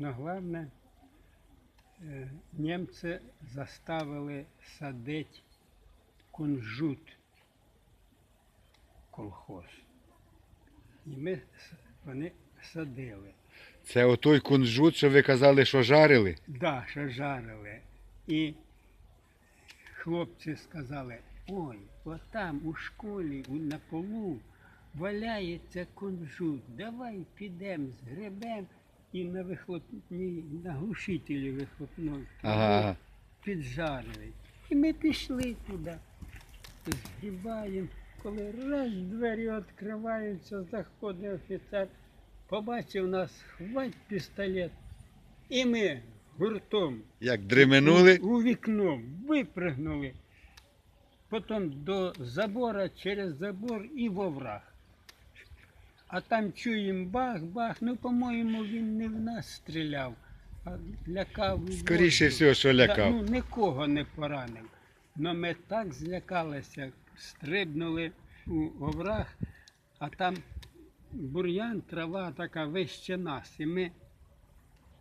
Но головне, е, німці заставили садити кунжут колхоз. І ми, вони садили. Це отой кунжут, що ви казали, що жарили. Да, що жарили. І хлопці сказали, ой, отам у школі на полу валяється кунжут, давай підемо з гребем і на вихлопні, на глушителі вихлопної Ага. піджарили. І ми пішли туди, згрібаємо, коли раз двері відкриваються, заходить офіцер, побачив нас, хвать пістолет, і ми гуртом Як дременули. у, у вікно випригнули. Потім до забора, через забор і в овраг. А там чуємо бах-бах. Ну, по-моєму, він не в нас стріляв, а лякав. у Скоріше воздух. всього, що Та, лякав. ну, нікого не поранив. Но ми так злякалися, стрибнули у овраг, а там бур'ян, трава така вище нас. І ми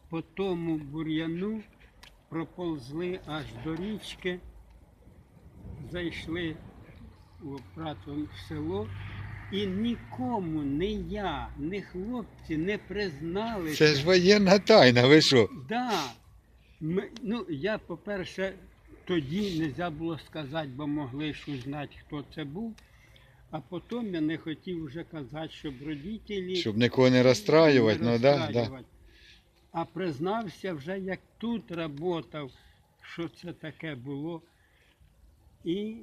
по тому бур'яну проползли аж до річки, зайшли у брату в село. І нікому, ні я, ні хлопці не признали. Це ж воєнна тайна, ви що? Да. Ми, ну, я, по-перше, тоді не можна було сказати, бо могли ж узнати, хто це був. А потім я не хотів вже казати, щоб родителі Щоб нікого не розстраювати, ну да, да. А признався вже, як тут працював, що це таке було. І